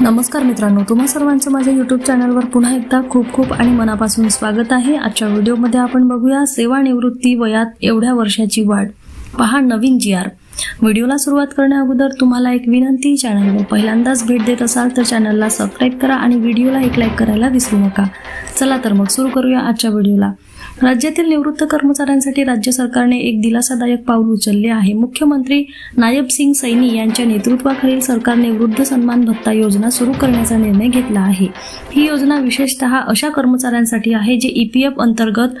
नमस्कार मित्रांनो तुम्हा सर्वांचं माझ्या यूट्यूब चॅनलवर पुन्हा एकदा खूप खूप आणि मनापासून स्वागत आहे. आजच्या व्हिडिओमध्ये आपण बघूया सेवानिवृत्ती वयात एवढ्या वर्षाची वाढ. पहा नवीन जी आर. व्हिडिओला सुरुवात करण्या अगोदर तुम्हाला एक विनंती चॅनलवर पहिल्यांदाच भेट देत असाल तर चॅनलला सबस्क्राईब करा आणि व्हिडिओला एक लाईक करायला विसरू नका. चला तर मग सुरू करूया आजच्या व्हिडिओला. राज्यातील निवृत्त कर्मचाऱ्यांसाठी राज्य सरकारने एक दिलासादायक पाऊल उचलले आहे. मुख्यमंत्री नायब सिंग सैनी यांच्या नेतृत्वाखालील सरकारने वृद्ध सन्मान भत्ता योजना सुरू करण्याचा निर्णय घेतला आहे. ही योजना विशेषतः अशा कर्मचाऱ्यांसाठी आहे जे ईपीएफ अंतर्गत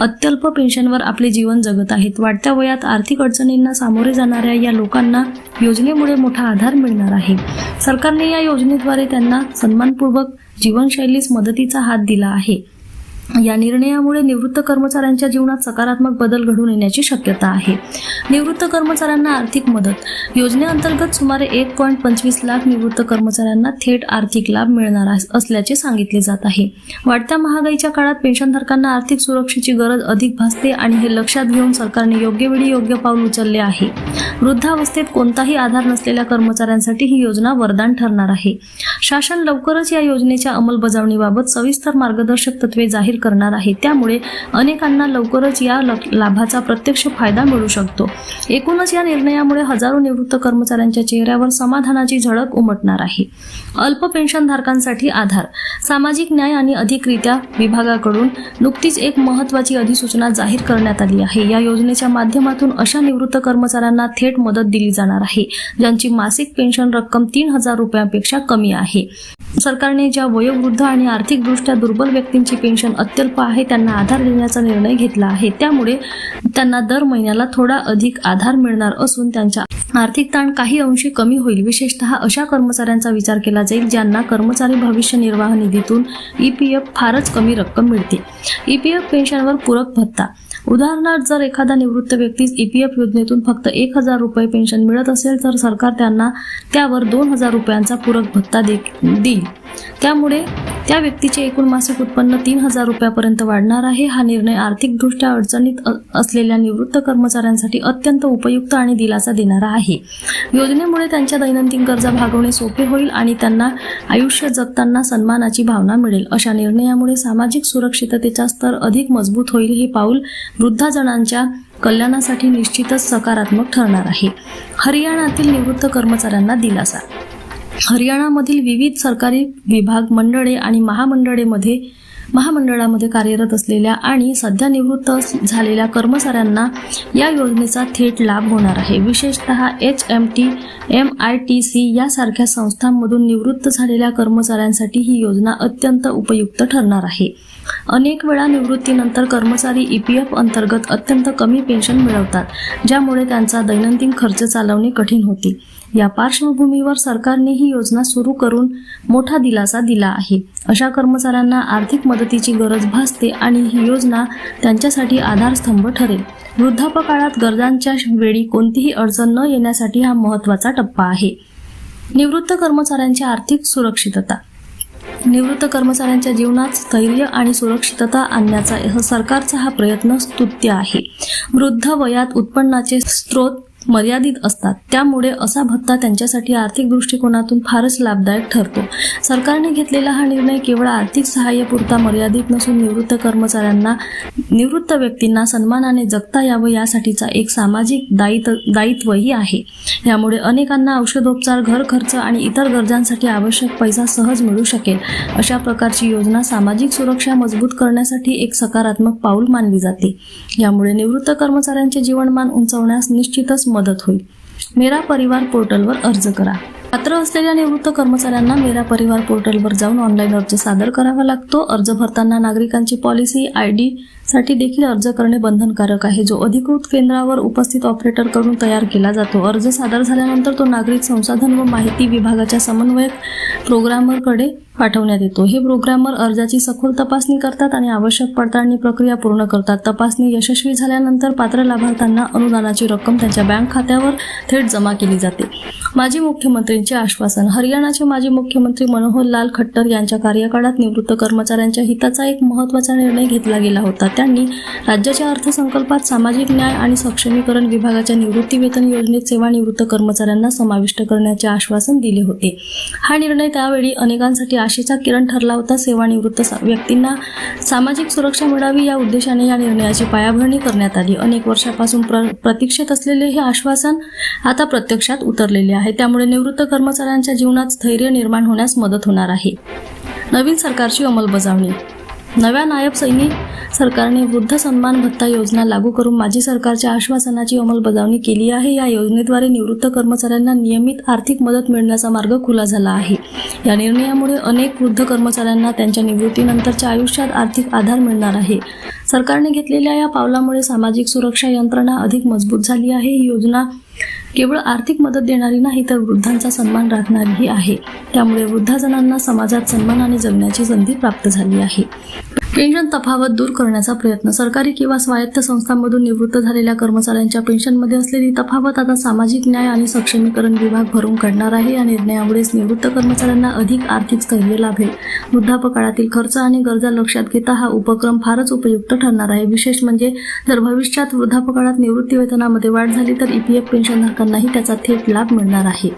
अत्यल्प पेन्शनवर आपले जीवन जगत आहेत. वाढत्या वयात आर्थिक अडचणींना सामोरे जाणाऱ्या या लोकांना योजनेमुळे मोठा आधार मिळणार आहे. सरकारने या योजनेद्वारे त्यांना सन्मानपूर्वक जीवनशैलीस मदतीचा हात दिला आहे. या निर्णयामुळे निवृत्त कर्मचाऱ्यांच्या जीवनात सकारात्मक बदल घडून येण्याची शक्यता आहे. निवृत्त कर्मचाऱ्यांना आर्थिक मदत. योजनेअंतर्गत सुमारे एक पॉईंट पंचवीस लाख निवृत्त कर्मचाऱ्यांना थेट आर्थिक लाभ मिळणार असल्याचे सांगितले जात आहे. वाढत्या महागाईच्या काळात पेन्शनधारकांना आर्थिक सुरक्षेची गरज अधिक भासते आणि हे लक्षात घेऊन सरकारने योग्य वेळी योग्य पाऊल उचलले आहे. वृद्धावस्थेत कोणताही आधार नसलेल्या कर्मचाऱ्यांसाठी ही योजना वरदान ठरणार आहे. शासन लवकरच या योजनेच्या अंमलबजावणीबाबत सविस्तर मार्गदर्शक तत्वे जाहीर करणार आहे. त्यामुळे अनेकांना लवकरच या ल- लाभाचा प्रत्यक्ष फायदा मिळू शकतो. एकूणच या निर्णयामुळे हजारो निवृत्त कर्मचाऱ्यांच्या चेहऱ्यावर समाधानाची झळक उमटणार आहे. अल्प पेन्शनधारकांसाठी आधार. सामाजिक न्याय आणि अधिकरित्या विभागाकडून नुकतीच एक महत्वाची अधिसूचना जाहीर करण्यात आली आहे. या योजनेच्या माध्यमातून अशा निवृत्त कर्मचाऱ्यांना थेट मदत दिली जाणार आहे ज्यांची मासिक पेन्शन रक्कम तीन हजार रुपयांपेक्षा कमी आहे. सरकारने ज्या वयोवृद्ध आणि आर्थिकदृष्ट्या दुर्बल व्यक्तींची पेन्शन अत्यल्प आहे त्यांना आधार देण्याचा निर्णय घेतला आहे. त्यामुळे त्यांना दर महिन्याला थोडा अधिक आधार मिळणार असून त्यांच्या आर्थिक ताण काही अंशी कमी होईल. विशेषतः अशा कर्मचाऱ्यांचा विचार केला जाईल ज्यांना कर्मचारी भविष्य निर्वाह निधीतून ई पी एफ फारच कमी रक्कम मिळते. ई पी एफ पेन्शनवर पूरक भत्ता उदाहरणार्थ जर एखादा निवृत्त व्यक्तीस ईपीएफ योजनेतून फक्त एक हजार रुपये पेन्शन मिळत असेल तर सरकार त्यांना त्यावर दोन हजार रुपयांचा पूरक भत्ता दे देईल. त्यामुळे त्या व्यक्तीचे एकूण मासिक उत्पन्न तीन हजार रुपयापर्यंत वाढणार आहे. हा निर्णय आर्थिकदृष्ट्या अडचणीत असलेल्या निवृत्त कर्मचाऱ्यांसाठी अत्यंत उपयुक्त आणि दिलासा देणारा आहे. योजनेमुळे त्यांच्या दैनंदिन गरजा भागवणे सोपे होईल आणि त्यांना आयुष्य जगताना सन्मानाची भावना मिळेल. अशा निर्णयामुळे सामाजिक सुरक्षिततेचा स्तर अधिक मजबूत होईल हे पाऊल वृद्धाजनांच्या कल्याणासाठी निश्चितच सकारात्मक ठरणार आहे. हरियाणातील निवृत्त कर्मचाऱ्यांना दिलासा हरियाणामधील विविध सरकारी विभाग मंडळे आणि महामंडळेमध्ये महामंडळामध्ये कार्यरत असलेल्या आणि सध्या निवृत्त झालेल्या कर्मचाऱ्यांना या योजनेचा थेट लाभ होणार आहे. विशेषतः H M T M I T C यासारख्या संस्थांमधून निवृत्त झालेल्या कर्मचाऱ्यांसाठी ही योजना अत्यंत उपयुक्त ठरणार आहे. अनेक वेळा निवृत्तीनंतर कर्मचारी ई पी एफ अंतर्गत अत्यंत कमी पेन्शन मिळवतात ज्यामुळे त्यांचा दैनंदिन खर्च चालवणे कठीण होते. या पार्श्वभूमीवर सरकारने ही योजना सुरू करून मोठा दिलासा दिला आहे. अशा कर्मचाऱ्यांना आर्थिक मदतीची गरज भासते आणि ही योजना त्यांच्यासाठी आधारस्तंभ ठरेल. वृद्धापकाळात गरजांच्या वेळी कोणतीही अडचण न येण्यासाठी हा महत्त्वाचा टप्पा आहे. निवृत्त कर्मचाऱ्यांची आर्थिक सुरक्षितता. निवृत्त कर्मचाऱ्यांच्या जीवनात स्थैर्य आणि सुरक्षितता आणण्याचा सरकारचा हा प्रयत्न स्तुत्य आहे. वृद्ध वयात उत्पन्नाचे स्रोत मर्यादित असतात. त्यामुळे असा भत्ता त्यांच्यासाठी आर्थिक दृष्टिकोनातून फारच लाभदायक ठरतो. सरकारने घेतलेला हा निर्णय केवळ आर्थिक सहाय्यपुरता मर्यादित नसून निवृत्त कर्मचाऱ्यांना निवृत्त व्यक्तींना सन्मानाने जगता यावं यासाठीचा एक सामाजिक दायित्व दायित्वही आहे. यामुळे अनेकांना औषधोपचार घर खर्च आणि इतर गरजांसाठी आवश्यक पैसा सहज मिळू शकेल. अशा प्रकारची योजना सामाजिक सुरक्षा मजबूत करण्यासाठी एक सकारात्मक पाऊल मानली जाते. यामुळे निवृत्त कर्मचाऱ्यांचे जीवनमान उंचावण्यास निश्चितच मदत होईल. मेरा परिवार पोर्टलवर अर्ज करा. पात्र असलेल्या निवृत्त कर्मचाऱ्यांना मेरा परिवार पोर्टलवर जाऊन ऑनलाईन अर्ज सादर करावा लागतो. अर्ज भरताना नागरिकांची पॉलिसी आय डी साठी देखील अर्ज करणे बंधनकारक आहे. जो अधिकृत केंद्रावर उपस्थित ऑपरेटरकडून तयार केला जातो. अर्ज सादर झाल्यानंतर तो नागरिक संसाधन व माहिती विभागाच्या समन्वयक प्रोग्रामरकडे पाठवण्यात येतो. हे प्रोग्रामर अर्जाची सखोल तपासणी करतात आणि आवश्यक पडताळणी प्रक्रिया पूर्ण करतात. तपासणी यशस्वी झाल्यानंतर पात्र लाभार्थ्यांना अनुदानाची रक्कम त्यांच्या बँक खात्यावर थेट जमा केली जाते. माजी मुख्यमंत्र्यांचे आश्वासन. हरियाणाचे माजी मुख्यमंत्री मनोहर लाल खट्टर यांच्या कार्यकाळात निवृत्त कर्मचाऱ्यांच्या हिताचा एक महत्त्वाचा निर्णय घेतला गेला होता. त्यांनी राज्याच्या अर्थसंकल्पात सामाजिक न्याय आणि सक्षमीकरण विभागाच्या निवृत्ती वेतन योजनेत सेवानिवृत्त कर्मचाऱ्यांना समाविष्ट करण्याचे आश्वासन दिले होते. हा निर्णय त्यावेळी अनेकांसाठी आशेचा किरण ठरला होता. सेवानिवृत्त सा- व्यक्तींना सामाजिक सुरक्षा मिळावी या उद्देशाने या निर्णयाची पायाभरणी करण्यात आली. अनेक वर्षापासून प्र प्रतीक्षेत असलेले हे आश्वासन आता प्रत्यक्षात उतरलेले आहे. त्यामुळे निवृत्त कर्मचाऱ्यांच्या जीवनात स्थैर्य निर्माण होण्यास मदत होणार आहे. नवीन सरकारची अंमलबजावणी. नव्या नायब सैनिक सरकारने वृद्ध सन्मान भत्ता योजना लागू करून माजी सरकारच्या आश्वासनाची अंमलबजावणी केली आहे. या योजनेद्वारे निवृत्त कर्मचाऱ्यांना नियमित आर्थिक मदत मिळण्याचा मार्ग खुला झाला आहे. या निर्णयामुळे अनेक वृद्ध कर्मचाऱ्यांना त्यांच्या निवृत्तीनंतरच्या आयुष्यात आर्थिक आधार मिळणार आहे. सरकारने घेतलेल्या या पावलामुळे सामाजिक सुरक्षा यंत्रणा अधिक मजबूत झाली आहे. ही योजना केवळ आर्थिक मदत देणारी नाही तर वृद्धांचा सन्मान राखणारीही आहे. त्यामुळे वृद्धजनांना समाजात सन्मानाने जगण्याची संधी प्राप्त झाली आहे. पेन्शन तफावत दूर करण्याचा प्रयत्न. सरकारी किंवा स्वायत्त संस्थांमधून निवृत्त झालेल्या कर्मचाऱ्यांच्या पेन्शनमध्ये असलेली तफावत आता सामाजिक न्याय आणि सक्षमीकरण विभाग भरून काढणार आहे. या निर्णयामुळेच निवृत्त कर्मचाऱ्यांना अधिक आर्थिक स्थैर्य लाभेल. वृद्धापकाळातील खर्च आणि गरजा लक्षात घेता हा उपक्रम फारच उपयुक्त ठरणार आहे. विशेष म्हणजे जर भविष्यात वृद्धापकाळात निवृत्ती वेतनामध्ये वाढ झाली तर ईपीएफ पेन्शनधारकांनाही त्याचा थेट लाभ मिळणार आहे.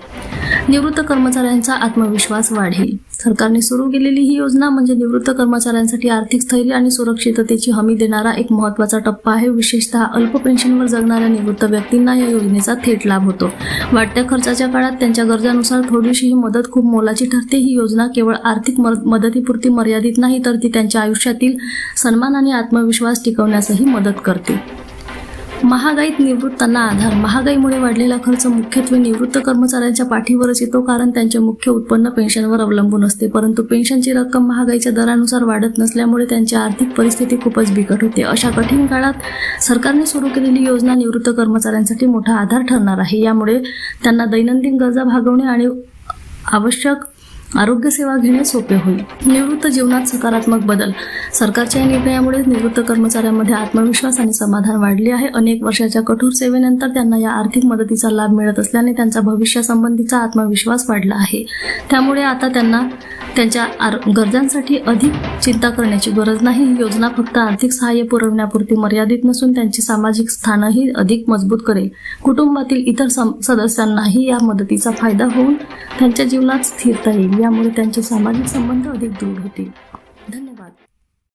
निवृत्त कर्मचाऱ्यांचा आत्मविश्वास वाढेल. सरकारने सुरू केलेली ही योजना म्हणजे निवृत्त कर्मचाऱ्यांसाठी आर्थिक स्थैर्य आणि सुरक्षिततेची हमी देणारा एक महत्त्वाचा टप्पा आहे. विशेषतः अल्प पेन्शनवर जगणाऱ्या निवृत्त व्यक्तींना या योजनेचा थेट लाभ होतो. वाढत्या खर्चाच्या काळात त्यांच्या गरजानुसार थोडीशी ही मदत खूप मोलाची ठरते. ही योजना केवळ आर्थिक मद- मदतीपुरती मर्यादित नाही तर ती त्यांच्या आयुष्यातील सन्मान आणि आत्मविश्वास टिकवण्यासही मदत करते. महागाईत निवृत्तांना आधार. महागाईमुळे वाढलेला खर्च मुख्यत्वे निवृत्त कर्मचाऱ्यांच्या पाठीवरच येतो कारण त्यांचे मुख्य उत्पन्न पेन्शनवर अवलंबून असते. परंतु पेन्शनची रक्कम महागाईच्या दरानुसार वाढत नसल्यामुळे त्यांची आर्थिक परिस्थिती खूपच बिकट होते. अशा कठीण काळात सरकारने सुरू केलेली योजना निवृत्त कर्मचाऱ्यांसाठी मोठा आधार ठरणार आहे. यामुळे त्यांना दैनंदिन गरजा भागवणे आणि आवश्यक आरोग्य सेवा घेणे सोपे होईल. निवृत्त जीवनात सकारात्मक बदल. सरकारच्या या निर्णयामुळे निवृत्त कर्मचाऱ्यांमध्ये आत्मविश्वास आणि समाधान वाढले आहे. अनेक वर्षाच्या कठोर सेवेनंतर त्यांना या आर्थिक मदतीचा लाभ मिळत असल्याने त्यांचा भविष्यासंबंधीचा आत्मविश्वास वाढला आहे. त्यामुळे आता त्यांना त्यांच्या आर गरजांसाठी अधिक चिंता करण्याची गरज नाही. ही योजना फक्त आर्थिक सहाय्य पुरवण्यापुरती मर्यादित नसून त्यांची सामाजिक स्थानही अधिक मजबूत करेल. कुटुंबातील इतर सम- सदस्यांनाही या मदतीचा फायदा होऊन त्यांच्या जीवनात स्थिरता येईल. यामुळे त्यांचे सामाजिक संबंध अधिक दृढ होतील.